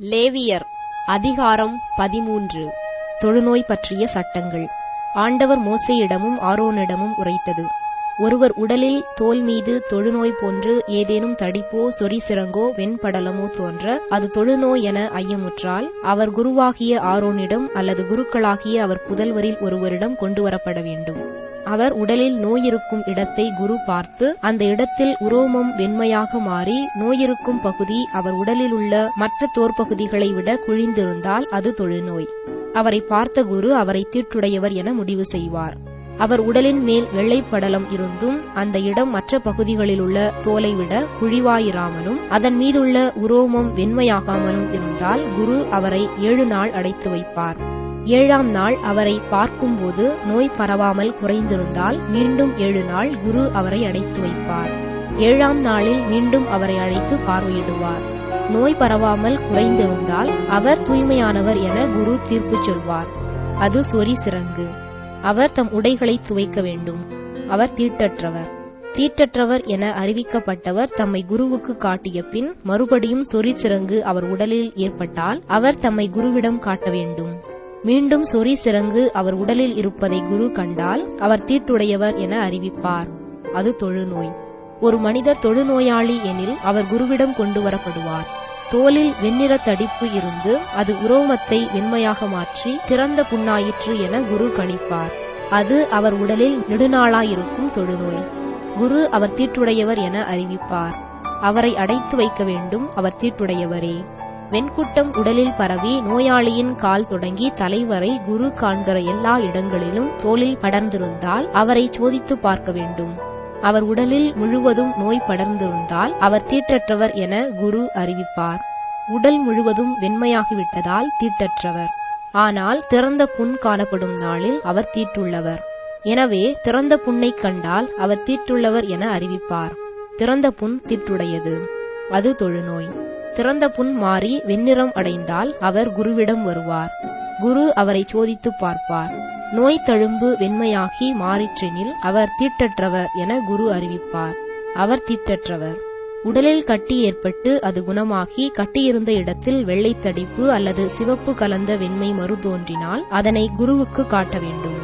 லேவியர் அதிகாரம் பதிமூன்று. தொழுநோய் பற்றிய சட்டங்கள். ஆண்டவர் மோசையிடமும் ஆரோனிடமும் உரைத்தது. ஒருவர் உடலில் தோல் மீது தொழுநோய் போன்று ஏதேனும் தடிப்போ சொரிசிறங்கோ வெண்படலமோ தோன்ற அது தொழுநோய் என ஐயமுற்றால் அவர் குருவாகிய ஆரோனிடம் அல்லது குருக்களாகிய அவர் புதல்வரில் ஒருவரிடம் கொண்டுவரப்பட வேண்டும். அவர் உடலில் நோயிருக்கும் இடத்தை குரு பார்த்து அந்த இடத்தில் உரோமம் வெண்மையாக மாறி நோயிருக்கும் பகுதி அவர் உடலில் உள்ள மற்ற தோற்பகுதிகளை விட குழிந்திருந்தால் அது தொழுநோய். அவரை பார்த்த குரு அவரை தீட்டுடையவர் என முடிவு செய்வார். அவர் உடலின் மேல் வெள்ளைப்படலம் இருந்தும் அந்த இடம் மற்ற பகுதிகளில் உள்ள தோலை விட குழிவாயிராமலும் அதன் மீதுள்ள உரோமம் வெண்மையாகாமலும் இருந்தால் குரு அவரை ஏழு நாள் அடைத்து வைப்பார். ஏழாம் நாள் அவரை பார்க்கும்போது நோய் பரவாமல் குறைந்திருந்தால் மீண்டும் ஏழு நாள் குரு அவரை அடைத்து வைப்பார். ஏழாம் நாளில் மீண்டும் அவரை அழைத்து பார்வையிடுவார். நோய் பரவாமல் குறைந்திருந்தால் அவர் தூய்மையானவர் என குரு தீர்ப்பு சொல்வார். அது சொறி சிறங்கு. அவர் தம் உடைகளை துவைக்க வேண்டும். அவர் தீட்டற்றவர். தீட்டற்றவர் என அறிவிக்கப்பட்டவர் தம்மை குருவுக்கு காட்டிய பின் மறுபடியும் சொறி சிறங்கு அவர் உடலில் ஏற்பட்டால் அவர் தம்மை குருவிடம் காட்ட வேண்டும். மீண்டும் சொறி சிறங்கு அவர் உடலில் இருப்பதை குரு கண்டால் அவர் தீட்டுடையவர் என அறிவிப்பார். அது தொழுநோய். ஒரு மனிதர் தொழுநோயாளி எனில் அவர் குருவிடம் கொண்டு வரப்படுவார். தோலில் வெண்ணிற தடிப்பு இருந்து அது உரோமத்தை வெண்மையாக மாற்றி திறந்த புண்ணாயிற்று என குரு கணிப்பார். அது அவர் உடலில் நெடுநாளாயிருக்கும் தொழுநோய். குரு அவர் தீட்டுடையவர் என அறிவிப்பார். அவரை அடைத்து வைக்க வேண்டும் அவர் தீட்டுடையவரே. வெண்குட்டம் உடலில் பரவி நோயாளியின் கால் தொடங்கி தலைவரை குரு காண்கிற எல்லா இடங்களிலும் தோளில் படர்ந்திருந்தால் அவரை சோதித்து பார்க்க வேண்டும். அவர் உடலில் முழுவதும் நோய் படர்ந்திருந்தால் அவர் தீட்டற்றவர் என குரு அறிவிப்பார். உடல் முழுவதும் வெண்மையாகிவிட்டதால் தீட்டற்றவர். ஆனால் திறந்த புண் காணப்படும் நாளில் அவர் தீட்டுள்ளவர். எனவே திறந்த புண்ணைக் கண்டால் அவர் தீட்டுள்ளவர் என அறிவிப்பார். திறந்த புண் தீட்டுடையது. அது தொழுநோய். திறந்த புண் மாறி வெண்ணிறம் அடைந்தால் அவர் குருவிடம் வருவார். குரு அவரை சோதித்து பார்ப்பார். நோய் தழும்பு வெண்மையாகி மாறிற்றெனில் அவர் தீட்டற்றவர் என குரு அறிவிப்பார். அவர் தீட்டற்றவர். உடலில் கட்டி ஏற்பட்டு அது குணமாகி கட்டியிருந்த இடத்தில் வெள்ளை தடிப்பு அல்லது சிவப்பு கலந்த வெண்மை மறு தோன்றினால் அதனை குருவுக்கு காட்ட வேண்டும்.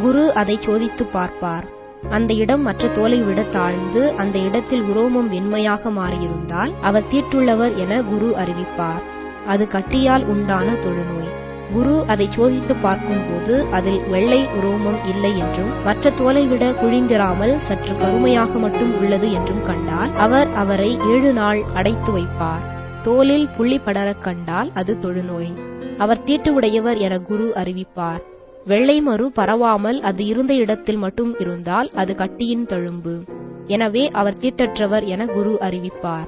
குரு அதை சோதித்து பார்ப்பார். அந்த இடம் மற்ற தோலை விட தாழ்ந்து அந்த இடத்தில் உரோமம் வெண்மையாக மாறியிருந்தால் அவர் தீட்டுள்ளவர் என குரு அறிவிப்பார். அது கட்டியால் உண்டான தொழுநோய். குரு அதை சோதித்து பார்க்கும்போது அதில் வெள்ளை உரோமம் இல்லை என்றும் மற்ற தோலை விட குழிந்திராமல் சற்று கருமையாக மட்டும் உள்ளது என்றும் கண்டால் அவர் அவரை ஏழு நாள் அடைத்து வைப்பார். தோலில் புள்ளி படரக் கண்டால் அது தொழுநோய். அவர் தீட்டு உடையவர் என குரு அறிவிப்பார். வெள்ளை மறு பரவாமல் அது இருந்த இடத்தில் மட்டும் இருந்தால் அது கட்டியின் தழும்பு. எனவே அவர் தீட்டற்றவர் என குரு அறிவிப்பார்.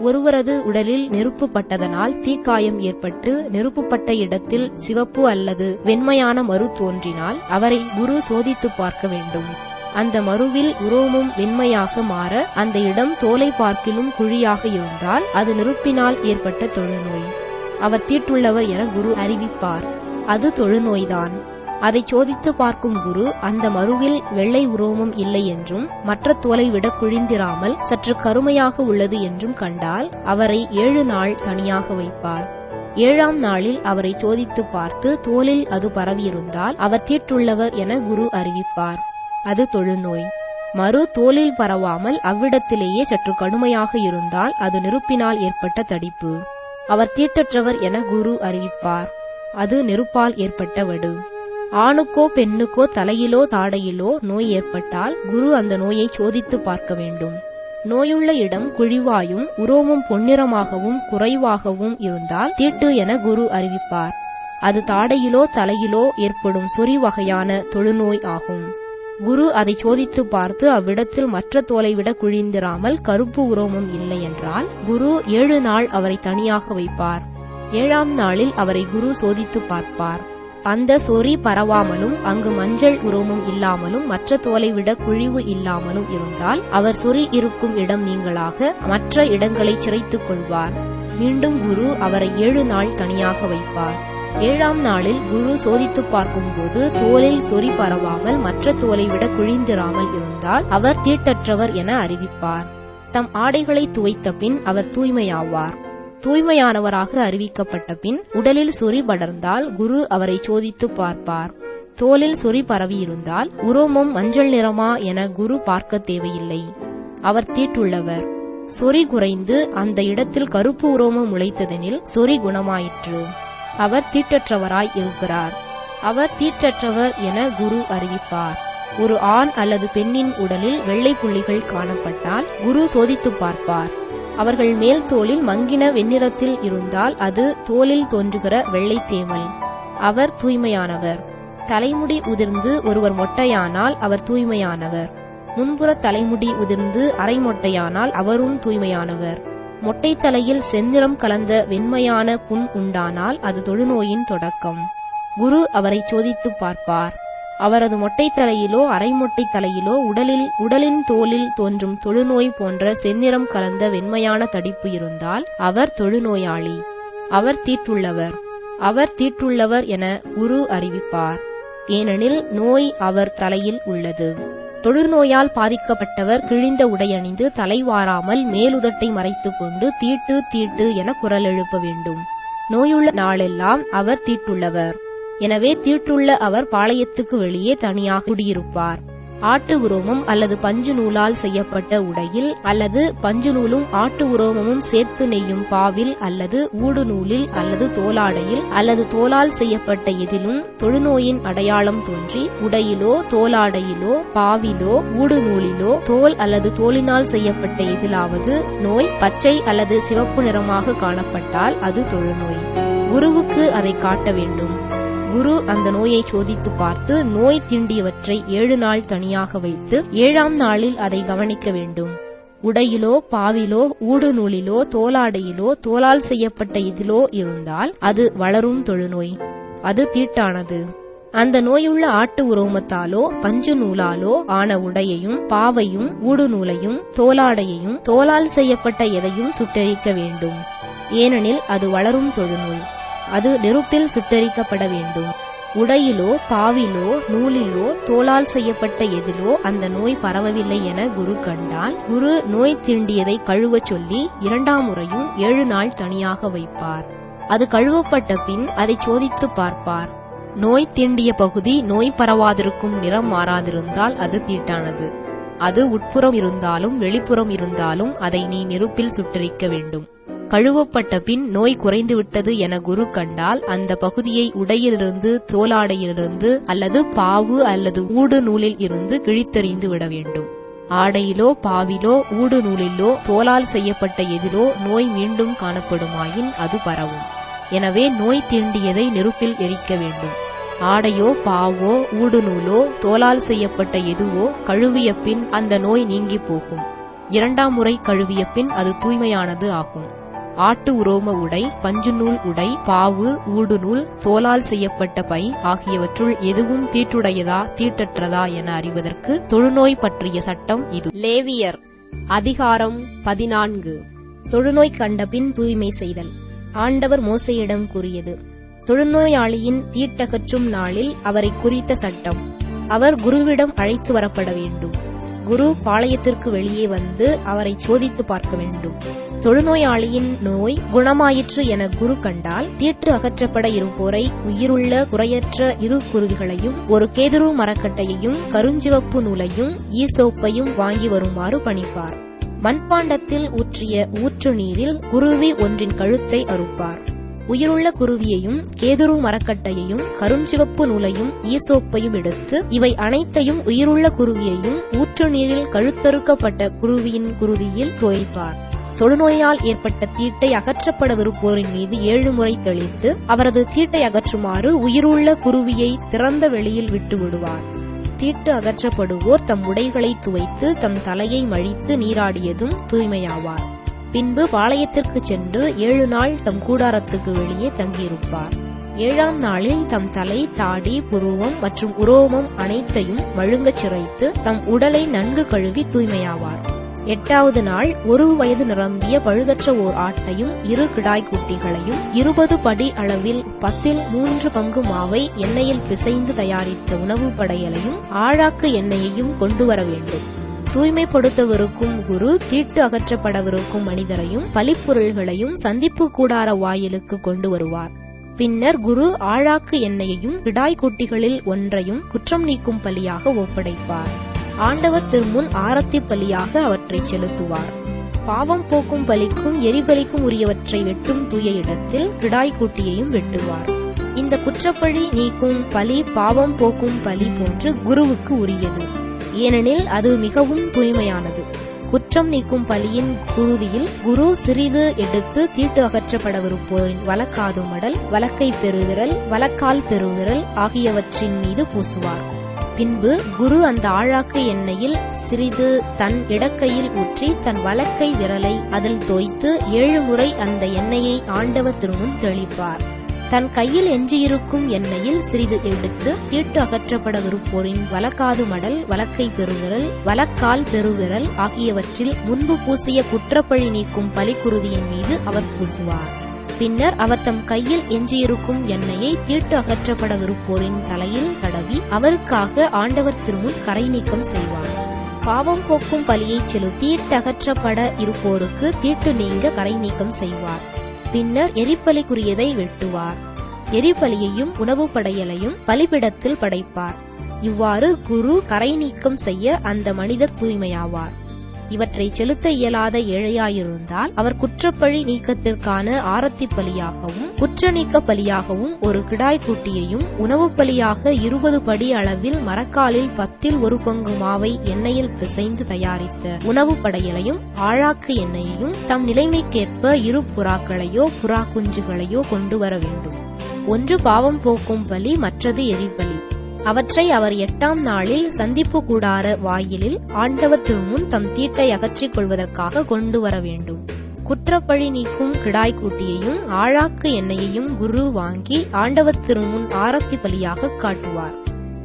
ஒருவரது உடலில் நெருப்பு பட்டதனால் தீக்காயம் ஏற்பட்டு நெருப்புப்பட்ட இடத்தில் சிவப்பு அல்லது வெண்மையான மறு தோன்றினால் அவரை குரு சோதித்து பார்க்க வேண்டும். அந்த மறுவில் உரோமம் வெண்மையாக மாற அந்த இடம் தோலை பார்க்கிலும் குழியாக இருந்தால் அது நெருப்பினால் ஏற்பட்ட தொழுநோய். அவர் தீட்டுள்ளவர் என குரு அறிவிப்பார். அது தொழுநோய்தான். அதை சோதித்து பார்க்கும் குரு அந்த மருவில் வெள்ளை உரோமம் இல்லை என்றும் மற்ற தோலை விட குழிந்திராமல் சற்று கருமையாக உள்ளது என்றும் கண்டால் அவரை ஏழு நாள் தனியாக வைப்பார். ஏழாம் நாளில் அவரை சோதித்து பார்த்து தோலில் அது பரவியிருந்தால் அவர் தீட்டுள்ளவர் என குரு அறிவிப்பார். அது தொழுநோய். மறு தோலில் பரவாமல் அவ்விடத்திலேயே சற்று கடுமையாக இருந்தால் அது நெருப்பினால் ஏற்பட்ட தடிப்பு. அவர் தீட்டற்றவர் என குரு அறிவிப்பார். அது நெருப்பால் ஏற்பட்ட வடு. ஆணுக்கோ பெண்ணுக்கோ தலையிலோ தாடையிலோ நோய் ஏற்பட்டால் குரு அந்த நோயை சோதித்து பார்க்க வேண்டும். நோயுள்ள இடம் குழிவாயும் உரோமும் பொன்னிறமாகவும் குறைவாகவும் இருந்தால் தீட்டு என குரு அறிவிப்பார். அது தாடையிலோ தலையிலோ ஏற்படும் சொறி வகையான தொழுநோய் ஆகும். குரு அதை சோதித்து பார்த்து அவ்விடத்தில் மற்ற தோலை விட குழிந்திராமல் கருப்பு உரோமம் இல்லை என்றால் குரு ஏழு நாள் அவரை தனியாக வைப்பார். ஏழாம் நாளில் அவரை குரு சோதித்து பார்ப்பார். அந்த சொறி பரவாமலும் அங்கு மஞ்சள் உரோமம் இல்லாமலும் மற்ற தோலை விட குழிவு இல்லாமலும் இருந்தால் அவர் சொறி இருக்கும் இடம் நீங்களாக மற்ற இடங்களை சிறைத்துக் கொள்வார். மீண்டும் குரு அவரை ஏழு நாள் தனியாக வைப்பார். ஏழாம் நாளில் குரு சோதித்து பார்க்கும்போது தோலில் சொறி பரவாமல் மற்ற தோலை விட குழிந்திராமல் இருந்தால் அவர் தீட்டற்றவர் என அறிவிப்பார். தம் ஆடைகளை துவைத்த பின் அவர் தூய்மையாவார். தூய்மையானவராக அறிவிக்கப்பட்ட பின் உடலில் சொறி படர்ந்தால் குரு அவரை சோதித்து பார்ப்பார். தோலில் சொறி பரவியிருந்தால் உரோமம் மஞ்சள் நிறமா என குரு பார்க்க தேவையில்லை. அவர் தீட்டுள்ளவர். சொறி குறைந்து அந்த இடத்தில் கருப்பு உரோமம் முளைத்ததெனில் சொறி குணமாயிற்று. அவர் தீட்டற்றவராய் இருக்கிறார். அவர் தீட்டற்றவர் என குரு அறிவிப்பார். ஒரு ஆண் அல்லது பெண்ணின் உடலில் வெள்ளை புள்ளிகள் காணப்பட்டால் குரு சோதித்துப் பார்ப்பார். அவர்கள் மேல் தோளில் மங்கின வெண்ணிறத்தில் இருந்தால் அது தோலில் தோன்றுகிற வெள்ளை தேமல். அவர் தூய்மையானவர். தலைமுடி உதிர்ந்து ஒருவர் மொட்டையானால் அவர் தூய்மையானவர். முன்புற தலைமுடி உதிர்ந்து அரை மொட்டையானால் அவரும் தூய்மையானவர். மொட்டை தலையில் செந்நிறம் கலந்த வெண்மையான புண் உண்டானால் அது தொழுநோயின் தொடக்கம். குரு அவரை சோதித்துப் பார்ப்பார். அவரது மொட்டை தலையிலோ அரைமொட்டை தலையிலோ உடலில் உடலின் தோலில் தோன்றும் தொழுநோய் போன்ற செந்நிறம் கலந்த வெண்மையான தடிப்பு இருந்தால் அவர் தொழுநோயாளி. அவர் தீட்டுள்ளவர் அவர் தீட்டுள்ளவர் என குரு அறிவிப்பார். ஏனெனில் நோய் அவர் தலையில் உள்ளது. தொழுநோயால் பாதிக்கப்பட்டவர் கிழிந்த உடையணிந்து தலைவாராமல் மேலுதட்டை மறைத்துக் கொண்டு தீட்டு தீட்டு என குரல் எழுப்ப வேண்டும். நோயுள்ள நாளெல்லாம் அவர் தீட்டுள்ளவர் எனவே தீட்டுள்ள அவர் பாளையத்துக்கு வெளியே தனியாக குடியிருப்பார். ஆட்டு உரோமம் அல்லது பஞ்சு நூலால் செய்யப்பட்ட உடையில் அல்லது பஞ்சு நூலும் ஆட்டு உரோமமும் சேர்த்து நெய்யும் பாவில் அல்லது ஊடு நூலில் அல்லது தோலாடையில் அல்லது தோலால் செய்யப்பட்ட எதிலும் தொழுநோயின் அடையாளம் தோன்றி உடையிலோ தோலாடையிலோ பாவிலோ ஊடு நூலிலோ தோல் அல்லது தோலினால் செய்யப்பட்ட எதிலாவது நோய் பச்சை அல்லது சிவப்பு நிறமாக காணப்பட்டால் அது தொழுநோய். குருவுக்கு அதை காட்ட வேண்டும். குரு அந்த நோயை சோதித்து பார்த்து நோய் திண்டியவற்றை ஏழு நாள் தனியாக வைத்து ஏழாம் நாளில் அதை கவனிக்க வேண்டும். உடையிலோ பாவிலோ ஊடு நூலிலோ தோலாடையிலோ தோலால் செய்யப்பட்ட இதிலோ இருந்தால் அது வளரும் தொழுநோய். அது தீட்டானது. அந்த நோயுள்ள ஆட்டு உரோமத்தாலோ பஞ்சு நூலாலோ ஆன உடையையும் பாவையும் ஊடு நூலையும் தோலாடையையும் தோலால் செய்யப்பட்ட எதையும் சுட்டெரிக்க வேண்டும். ஏனெனில் அது வளரும் தொழுநோய். அது நெருப்பில் சுட்டரிக்கப்பட வேண்டும். உடையிலோ பாவிலோ நூலிலோ தோளால் செய்யப்பட்ட எதிலோ அந்த நோய் பரவவில்லை என குரு கண்டால் குரு நோய் திண்டியதை கழுவச் சொல்லி இரண்டாம் முறையும் ஏழு நாள் தனியாக வைப்பார். அது கழுவப்பட்ட பின் அதை சோதித்து பார்ப்பார். நோய் தீண்டிய பகுதி நோய் பரவாதிருக்கும் நிறம் மாறாதிருந்தால் அது தீட்டானது. அது உட்புறம் இருந்தாலும் வெளிப்புறம் இருந்தாலும் அதை நீ நெருப்பில் சுட்டரிக்க வேண்டும். கழுவப்பட்ட பின் நோய் குறைந்துவிட்டது என குரு கண்டால் அந்த பகுதியை உடையிலிருந்து தோலாடையிலிருந்து அல்லது பாவு அல்லது ஊடு நூலில் இருந்து கிழித்தெறிந்து விட வேண்டும். ஆடையிலோ பாவிலோ ஊடு நூலிலோ தோலால் செய்யப்பட்ட எதிலோ நோய் மீண்டும் காணப்படுமாயின் அது பரவும். எனவே நோய் தீண்டியதை நெருப்பில் எரிக்க வேண்டும். ஆடையோ பாவோ ஊடு நூலோ தோலால் செய்யப்பட்ட எதுவோ கழுவிய பின் அந்த நோய் நீங்கி போகும். இரண்டாம் முறை கழுவிய பின் அது தூய்மையானது ஆகும். ஆட்டு உரோம உடை பஞ்சுநூல் உடை பாவு ஊடுநூல் தோலால் செய்யப்பட்ட பை ஆகியவற்றுள் எதுவும் தீட்டுடையதா தீட்டற்றதா என அறிவதற்கு தொழுநோய் பற்றிய சட்டம் இது. லேவியர். அதிகாரம் பதினான்கு. தொழுநோய் கண்டபின் தூய்மை செய்தல். ஆண்டவர் மோசையிடம் கூறியது தொழுநோயாளியின் தீட்டகற்றும் நாளில் அவரை குறித்த சட்டம். அவர் குருவிடம் அழைத்து வரப்பட வேண்டும். குரு பாளையத்திற்கு வெளியே வந்து அவரை சோதித்து பார்க்க வேண்டும். தொழுநோயாளியின் நோய் குணமாயிற்று என குரு கண்டால் தீட்டு அகற்றப்பட இருப்போரை உயிருள்ள குறையற்ற இரு குருவிகளையும் ஒரு கேதுரு மரக்கட்டையையும் கருஞ்சிவப்பு நூலையும் ஈசோப்பையும் வாங்கி வருமாறு பணிப்பார். மண்பாண்டத்தில் ஊற்றிய ஊற்று நீரில் குருவி ஒன்றின் கழுத்தை அறுப்பார். உயிருள்ள குருவியையும் கேதுரு மரக்கட்டையையும் கருஞ்சிவப்பு நூலையும் ஈசோப்பையும் எடுத்து இவை அனைத்தையும் உயிருள்ள குருவியையும் ஊற்று நீரில் கழுத்தறுக்கப்பட்ட குருவியின் குருதியில் தோய்ப்பார். தொழுநோயால் ஏற்பட்ட தீட்டை அகற்றப்படவிருப்போரின் மீது ஏழு முறை தெளித்து அவரது தீட்டை அகற்றுமாறு உயிருள்ள குருவியை திறந்த வெளியில் விட்டு விடுவார். தீட்டு அகற்றப்படுவோர் தம் உடைகளை துவைத்து தம் தலையை மழித்து நீராடியதும் தூய்மையாவார். பின்பு பாளையத்திற்கு சென்று ஏழு நாள் தம் கூடாரத்துக்கு வெளியே தங்கியிருப்பார். ஏழாம் நாளில் தம் தலை தாடி புருவம் மற்றும் உரோமம் அனைத்தையும் மழுங்கச் சிறைத்து தம் உடலை நன்கு கழுவி தூய்மையாவார். எட்டாவது நாள் ஒரு வயது நிரம்பிய பழுதற்ற ஓர் ஆட்டையும் இரு கிடாய் குட்டிகளையும் இருபது படி அளவில் பத்தில் மூன்று பங்கு மாவை எண்ணெயில் பிசைந்து தயாரித்த உணவு படையலையும் ஆழாக்கு எண்ணெயையும் கொண்டு வர வேண்டும். தூய்மைப்படுத்தவிருக்கும் குரு தீட்டு அகற்றப்படவிருக்கும் மனிதரையும் பலிப்பொருள்களையும் சந்திப்பு கூடார வாயிலுக்கு கொண்டு வருவார். பின்னர் குரு ஆழாக்கு எண்ணெயையும் கிடாய் குட்டிகளில் ஒன்றையும் குற்றம் நீக்கும் பலியாக ஒப்படைப்பார். ஆண்டவர் திருமுன் ஆரத்தி பலியாக அவற்றை செலுத்துவார். பாவம் போக்கும் பலிக்கும் எரிபலிக்கும் உரியவற்றை வெட்டும் தூய இடத்தில் கிடாய் குட்டியையும் வெட்டுவார். இந்த குற்றப்பழி நீக்கும் பலி பாவம் போக்கும் பலி போன்று குருவுக்கு உரியது. ஏனெனில் அது மிகவும் தூய்மையானது. குற்றம் நீக்கும் பலியின் குருதியில் குரு சிறிது எடுத்து தீட்டு அகற்றப்படவிருப்போரின் வழக்காது மடல் வழக்கை பெருவிரல் வழக்கால் பெருவிரல் ஆகியவற்றின் மீது பூசுவார். பின்பு குரு அந்த ஆழாக்கு எண்ணெயில் சிறிது தன் இடக்கையில் ஊற்றி தன் வலக்கை விரலை அதில் தோய்த்து ஏழு முறை அந்த எண்ணெயை ஆண்டவர் திருமுன் தெளிப்பார். தன் கையில் எஞ்சியிருக்கும் எண்ணெயில் சிறிது எடுத்து தீட்டு அகற்றப்படவிருப்போரின் வலக்காது மடல் வலக்கை பெருவிரல் வலக்கால் பெருவிரல் ஆகியவற்றில் முன்பு பூசிய குற்றப்பழி நீக்கும் பலிக்குருதியின் மீது அவர் பூசுவார். பின்னர் அவர் தம் கையில் எஞ்சியிருக்கும் எண்ணெயை தீட்டு அகற்றப்படவிருப்போரின் தலையில் தடவி அவருக்காக ஆண்டவர் திருமுன் கரை நீக்கம் செய்வார். பாவம் போக்கும் பலியை செலுத்தி தீட்டகற்றப்பட இருப்போருக்கு தீட்டு நீங்க கரை நீக்கம் செய்வார். பின்னர் எரிப்பலிக்குரியதை வெட்டுவார். எரிபலியையும் உணவு படையலையும் பலிபிடத்தில் படைப்பார். இவ்வாறு குரு கரை நீக்கம் செய்ய அந்த மனிதர் தூய்மையாவார். இவற்றை செலுத்த இயலாத ஏழையாயிருந்தால் அவர் குற்றப்பழி நீக்கத்திற்கான ஆரத்தி பலியாகவும் குற்ற நீக்க பலியாகவும் ஒரு கிடாய் குட்டியையும் உணவு பலியாக இருபது படி அளவில் மரக்காலில் பத்தில் ஒரு பங்கு மாவை எண்ணெயில் பிசைந்து தயாரித்த உணவு படையலையும் ஆழாக்கு எண்ணெயையும் தம் நிலைமைக்கேற்ப இரு புறாக்களையோ புறா குஞ்சுகளையோ கொண்டு வர வேண்டும். ஒன்று பாவம் போக்கும் பலி மற்றது எரிபலி. அவற்றை அவர் எட்டாம் நாளில் சந்திப்பு கூடார வாயிலில் ஆண்டவர் திருமுன் தம் தீட்டை அகற்றிக் கொள்வதற்காக கொண்டு வர வேண்டும். குற்றப்பழி நீக்கும் கிடாய் கூட்டியையும் ஆழாக்கு எண்ணெயையும் குரு வாங்கி ஆண்டவர் திருமுன் ஆரத்தி பலியாக காட்டுவார்.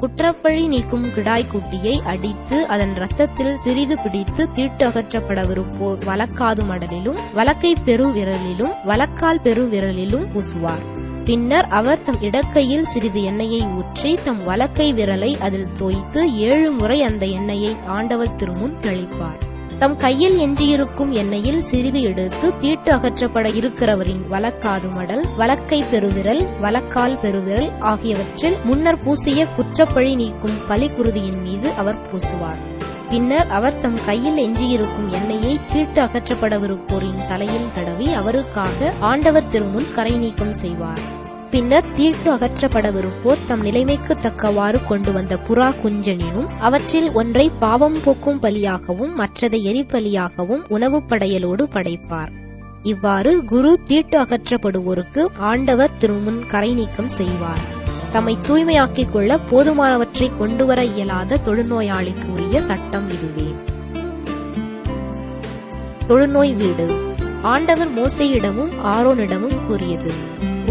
குற்றப்பழி நீக்கும் கிடாய் குட்டியை அடித்து அதன் ரத்தத்தில் சிறிது பிடித்து தீட்டு அகற்றப்படவிருப்போர் வழக்காது மடலிலும் வழக்கை பெருவிரலிலும் வலக்கால் பெருவிரலிலும் பூசுவார். பின்னர் அவர் தம் இடக்கையில் சிறிது எண்ணெயை ஊற்றி தம் வலக்கை விரலை அதில் தோய்த்து ஏழு முறை அந்த எண்ணெயை ஆண்டவர் திருமுன் தெளிப்பார். தம் கையில் எஞ்சியிருக்கும் எண்ணெயில் சிறிது எடுத்து தீட்டு அகற்றப்பட இருக்கிறவரின் வலக்காது மடல் வலக்கை பெருவிரல் வலக்கால் பெருவிரல் ஆகியவற்றில் முன்னர் பூசிய குற்றப்பழி நீக்கும் பலிக்குருதியின் மீது அவர் பூசுவார். பின்னர் அவர் தம் கையில் எஞ்சியிருக்கும் எண்ணெயை தீட்டு அகற்றப்படவிருப்போரின் தலையில் தடவி அவருக்காக ஆண்டவர் திருமுன் கரை நீக்கம் செய்வார். பின்னர் தீட்டு அகற்றப்படவிருப்போர் தம் நிலைமைக்கு தக்கவாறு கொண்டு வந்த புறா குஞ்சனினும் அவற்றில் ஒன்றை பாவம் போக்கும் பலியாகவும் மற்றதை எரிபலியாகவும் உணவு படையலோடு படைப்பார். இவ்வாறு குரு தீட்டு அகற்றப்படுவோருக்கு ஆண்டவர் திருமுன் கரை நீக்கம் செய்வார். தம்மை தூய்மையாக்கிக் கொள்ள போதுமானவற்றை கொண்டுவர இயலாத தொழுநோயாளிக்கு உரிய சட்டம் இதுவே. தொழுநோய் வீடு. ஆண்டவர் மோசையிடமும் ஆரோனிடமும் கூறியது.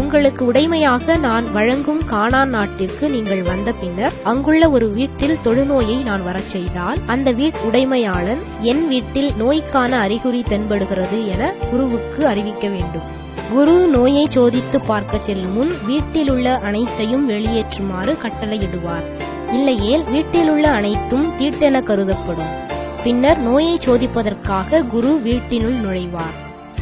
உங்களுக்கு உடைமையாக நான் வழங்கும் கானான் நாட்டிற்கு நீங்கள் வந்த பின்னர் அங்குள்ள ஒரு வீட்டில் தொழுநோயை நான் வரச் செய்தால் அந்த வீட் உடைமையாளன் என் வீட்டில் நோய்க்கான அறிகுறி தென்படுகிறது என குருவுக்கு அறிவிக்க வேண்டும். குரு நோயை சோதித்து பார்க்க செல்லும் முன் வீட்டிலுள்ள அனைத்தையும் வெளியேற்றுமாறு கட்டளையிடுவார். இல்லையேல் வீட்டிலுள்ள அனைத்தும் தீட்டென கருதப்படும். பின்னர் நோயை சோதிப்பதற்காக குரு வீட்டினுள் நுழைவார்.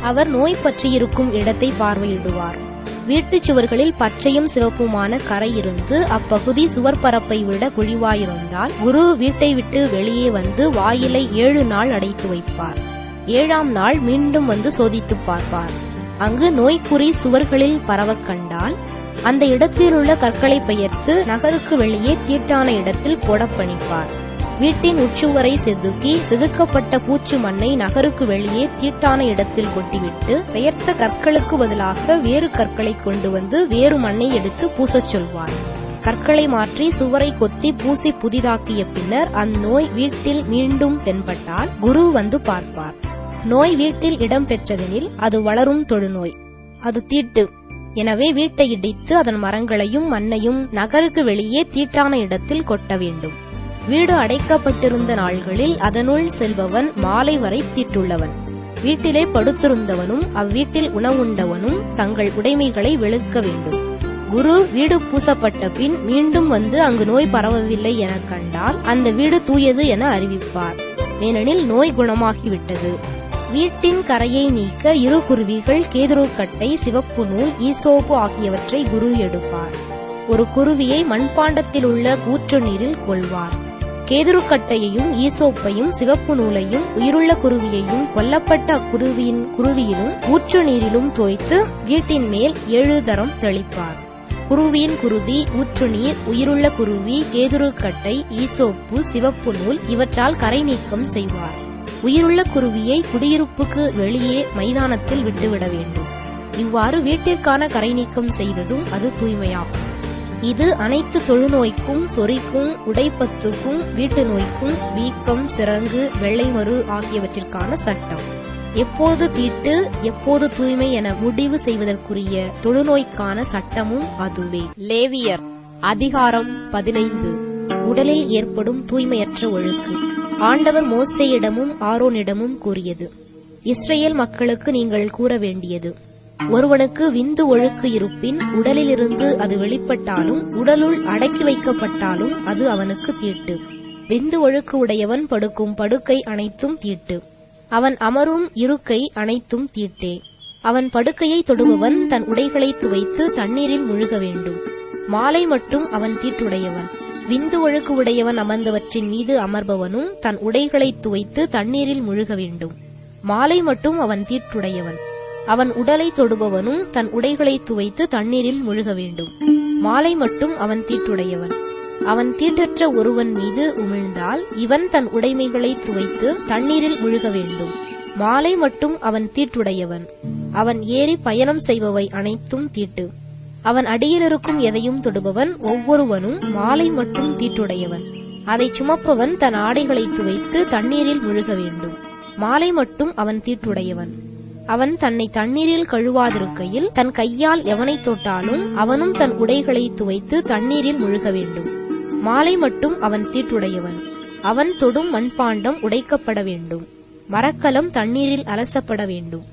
அவர் நோய் பற்றியிருக்கும் இடத்தை பார்வையிடுவார். வீட்டுச் சுவர்களில் பச்சையும் சிவப்புமான கரை இருந்து அப்பகுதி சுவர் பரப்பை விட குழிவாயிருந்தால் குரு வீட்டை விட்டு வெளியே வந்து வாயிலை ஏழு நாள் அடைத்து வைப்பார். ஏழாம் நாள் மீண்டும் வந்து சோதித்துப் பார்ப்பார். அங்கு நோய்க்குறி சுவர்களில் பரவக் கண்டால் அந்த இடத்திலுள்ள கற்களை பெயர்த்து நகருக்கு வெளியே தீட்டான இடத்தில் போடப்பணிப்பார் வீட்டின் உச்சுவரை செதுக்கி செதுக்கப்பட்ட பூச்சு மண்ணை நகருக்கு வெளியே தீட்டான இடத்தில் கொட்டிவிட்டு பெயர்த்த கற்களுக்கு பதிலாக வேறு கற்களை கொண்டு வந்து வேறு மண்ணை எடுத்து பூசச் சொல்வார். கற்களை மாற்றி சுவரை கொத்தி பூசி புதிதாக்கிய பின்னர் அந்நோய் வீட்டில் மீண்டும் தென்பட்டால் குரு வந்து பார்ப்பார். நோய் வீட்டில் இடம் பெற்றதெனில் அது வளரும் தொழுநோய். அது தீட்டு. எனவே வீட்டை இடித்து அதன் மரங்களையும் மண்ணையும் நகருக்கு வெளியே தீட்டான இடத்தில் கொட்ட வேண்டும். வீடு அடைக்கப்பட்டிருந்த நாள்களில் அதனுள் செல்பவன் மாலை வரை தீட்டுள்ளவன். வீட்டிலே படுத்திருந்தவனும் அவ்வீட்டில் உணவுண்டவனும் தங்கள் உடைமைகளை வெளுக்க வேண்டும். குரு வீடு பூசப்பட்ட பின் மீண்டும் வந்து அங்கு நோய் பரவவில்லை எனக் கண்டால் அந்த வீடு தூயது என அறிவிப்பார். ஏனெனில் நோய் குணமாகிவிட்டது. வீட்டின் கரையை நீக்க இரு குருவிகள் கேதுருக்கட்டை சிவப்பு நூல் ஈசோப்பு ஆகியவற்றை குரு எடுப்பார். ஒரு குருவியை மண்பாண்டத்தில் உள்ள கூற்று நீரில் கொள்வார். கேதுருக்கட்டையையும் ஈசோப்பையும் சிவப்பு நூலையும் உயிருள்ள குருவியையும் கொல்லப்பட்ட அக்குருவியின் குருவியிலும் ஊற்று நீரிலும் தோய்த்து வீட்டின் மேல் ஏழு தரம் தெளிப்பார். குருவியின் குருதி ஊற்று நீர் உயிருள்ள குருவி கேதுருக்கட்டை ஈசோப்பு சிவப்பு நூல் இவற்றால் கரை நீக்கம் செய்வார். உயிருள்ள குருவியை குடியிருப்புக்கு வெளியே மைதானத்தில் விட்டுவிட வேண்டும். இவ்வாறு வீட்டிற்கான கரை நீக்கம் செய்ததும் அது தூய்மையாகும். இது அனைத்து தொழுநோய்க்கும் சொறிக்கும் உடைப்பத்துக்கும் வீட்டு நோய்க்கும் வீக்கம் சிறங்கு வெள்ளைமறு ஆகியவற்றிற்கான சட்டம். எப்போது தீட்டு எப்போது தூய்மை என முடிவு செய்வதற்குரிய தொழுநோய்க்கான சட்டமும் அதுவே. லேவியர் அதிகாரம் பதினைந்து. உடலில் ஏற்படும் தூய்மையற்ற ஒழுக்கு. ஆண்டவர் மோசையிடமும் ஆரோனிடமும் கூறியது. இஸ்ரேல் மக்களுக்கு நீங்கள் கூற வேண்டியது. ஒருவனுக்கு விந்து ஒழுக்கு இருப்பின் உடலிலிருந்து அது வெளிப்பட்டாலும் உடலுள் அடக்கி வைக்கப்பட்டாலும் அது அவனுக்கு தீட்டு. விந்து ஒழுக்கு உடையவன் படுக்கும் படுக்கை அனைத்தும் தீட்டு. அவன் அமரும் இருக்கை அனைத்தும் தீட்டே. அவன் படுக்கையை தொடுபவன் தன் உடைகளை துவைத்து தண்ணீரில் முழுக வேண்டும். மாலை மட்டும் அவன் தீட்டுடையவன். விந்து ஒழுக்கு உடையவன் அமர்ந்தவற்றின் மீது அமர்பவனும் தன் உடைகளை துவைத்து தண்ணீரில் முழுக வேண்டும். மாலை மட்டும் அவன் தீட்டுடையவன். அவன் உடலை தொடுபவனும் தன் உடைகளை துவைத்து தண்ணீரில் முழுக வேண்டும். மாலை மட்டும் அவன் தீட்டுடையவன். அவன் தீட்டற்ற ஒருவன் மீது உமிழ்ந்தால் இவன் தன் உடைமைகளை துவைத்து தண்ணீரில் முழுக வேண்டும். மாலை மட்டும் அவன் தீட்டுடையவன். அவன் ஏறி பயணம் செய்பவை அனைத்தும் தீட்டு. அவன் அடியிலிருக்கும் எதையும் தொடுபவன் ஒவ்வொருவனும் மாலை மட்டும் தீட்டுடையவன். அதை சுமப்பவன் தன் ஆடைகளை துவைத்து தண்ணீரில் முழுக வேண்டும். மாலை மட்டும் அவன் தீட்டுடையவன். அவன் தன்னை தண்ணீரில் கழுவாதிருக்கையில் தன் கையால் எவனை தொட்டாலும் அவனும் தன் உடைகளை துவைத்து தண்ணீரில் முழுக வேண்டும். மாலை மட்டும் அவன் தீட்டுடையவன். அவன் தொடும் மண்பாண்டம் உடைக்கப்பட வேண்டும். மரக்கலம் தண்ணீரில் அலசப்பட வேண்டும்.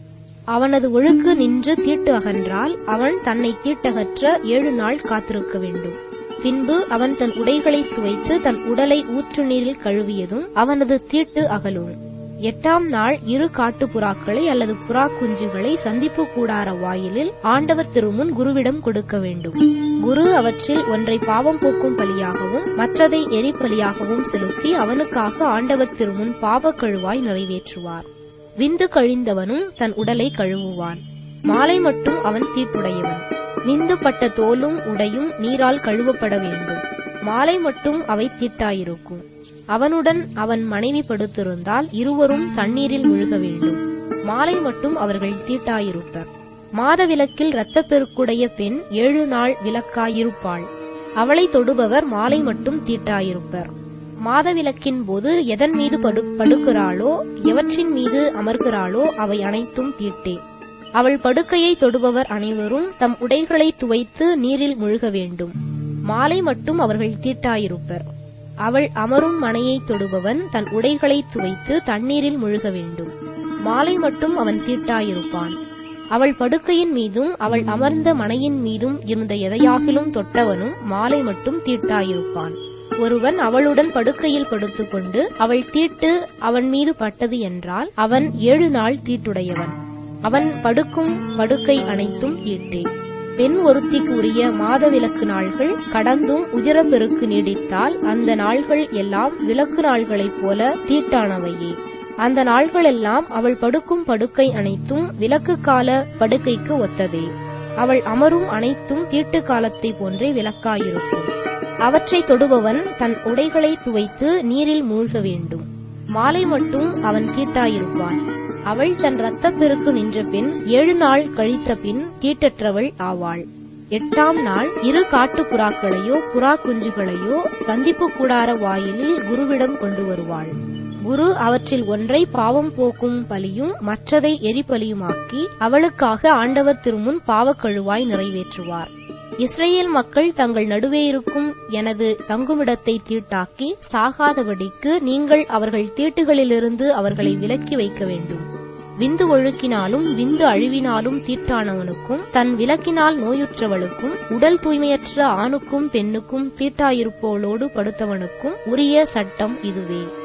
அவனது ஒழுக்கு நின்று தீட்டு அகன்றால் அவன் தன்னை தீட்டகற்ற ஏழு நாள் காத்திருக்க வேண்டும். பின்பு அவன் தன் உடைகளை துவைத்து தன் உடலை ஊற்று நீரில் கழுவியதும் அவனது தீட்டு அகலும். எட்டாம் நாள் இரு காட்டு புறாக்களை அல்லது புறா குஞ்சுகளை சந்திப்பு கூடார வாயிலில் ஆண்டவர் திருமுன் குருவிடம் கொடுக்க வேண்டும். குரு அவற்றில் ஒன்றை பாவம் போக்கும் பலியாகவும் மற்றதை எரிபலியாகவும் செலுத்தி அவனுக்காக ஆண்டவர் திருமுன் பாவ கழுவாய் நிறைவேற்றுவார். விந்து கழிந்தவனும் தன் உடலை கழுவுவான். மாலை மட்டும் அவன் தீட்டுடையவன். விந்து பட்ட தோலும் உடையும் நீரால் கழுவப்பட வேண்டும். மாலை மட்டும் அவை தீட்டாயிருக்கும். அவனுடன் அவன் மனைவி படுத்திருந்தால் இருவரும் தண்ணீரில் முழுக வேண்டும். மாலை மட்டும் அவர்கள் தீட்டாயிருப்பர். மாதவிலக்கில் இரத்தப்பெருக்குடைய பெண் ஏழு நாள் விலக்காயிருப்பாள் அவளை தொடுபவர் மாலை மட்டும் தீட்டாயிருப்பர். மாதவிலக்கின் போது எதன் மீது படு படுக்கிறாளோ எவற்றின் மீது அமர்கிறாளோ அவை அனைத்தும் தீட்டே. அவள் படுக்கையை தொடுபவர் அனைவரும் தம் உடைகளை துவைத்து நீரில் முழுக வேண்டும். மாலை மட்டும் அவர்கள் தீட்டாயிருப்பர். அவள் அமரும் மனையை தொடுபவன் தன் உடைகளை துவைத்து தண்ணீரில் முழுக வேண்டும். மாலை மட்டும் அவன் தீட்டாயிருப்பான். அவள் படுக்கையின் மீதும் அவள் அமர்ந்த மனையின் மீதும் இருந்த எதையாகிலும் தொட்டவனும் மாலை மட்டும் தீட்டாயிருப்பான். ஒருவன் அவளுடன் படுக்கையில் படுத்துக்கொண்டு அவள் தீட்டு அவன் மீது பட்டது என்றால் அவன் ஏழு நாள் தீட்டுடையவன். அவன் படுக்கும் படுக்கை அனைத்தும் தீட்டே. பெண் ஒருத்திக்கு உரிய மாதவிலக்கு நாள்கள் கடந்தும் உதிரப்பெருக்கு நீடித்தால் அந்த நாள்கள் எல்லாம் விலக்கு நாள்களைப் போல தீட்டானவையே. அந்த நாள்களெல்லாம் அவள் படுக்கும் படுக்கை அனைத்தும் விலக்கு கால படுக்கைக்கு ஒத்ததே. அவள் அமரும் அனைத்தும் தீட்டு காலத்தை போன்றே விலக்காயிருக்கும் அவற்றை தொடுபவன் தன் உடைகளை துவைத்து நீரில் மூழ்க வேண்டும். மாலை மட்டும் அவன் தீட்டாயிருப்பான். அவள் தன் இரத்தப்பெருக்கு நின்ற பின் ஏழு நாள் கழித்த பின் கீட்டற்றவள் ஆவாள். எட்டாம் நாள் இரு காட்டு புறாக்களையோ புறா குஞ்சுகளையோ சந்திப்பு கூடார வாயிலில் குருவிடம் கொண்டு வருவாள். குரு அவற்றில் ஒன்றை பாவம் போக்கும் பலியும் மற்றதை எரிபலியுமாக்கி அவளுக்காக ஆண்டவர் திருமுன் பாவக்கழுவாய் நிறைவேற்றுவார். இஸ்ரேல் மக்கள் தங்கள் நடுவே இருக்கும் எனது தங்குமிடத்தை தீட்டாக்கி சாகாதபடிக்கு நீங்கள் அவர்கள் தீட்டுகளிலிருந்து அவர்களை விலக்கி வைக்க வேண்டும். விந்து ஒழுக்கினாலும் விந்து அழிவினாலும் தீட்டானவனுக்கும் தன் விலக்கினால் நோயுற்றவளுக்கும் உடல் தூய்மையற்ற ஆணுக்கும் பெண்ணுக்கும் தீட்டாயிருப்போளோடு படுத்தவனுக்கும் உரிய சட்டம் இதுவே.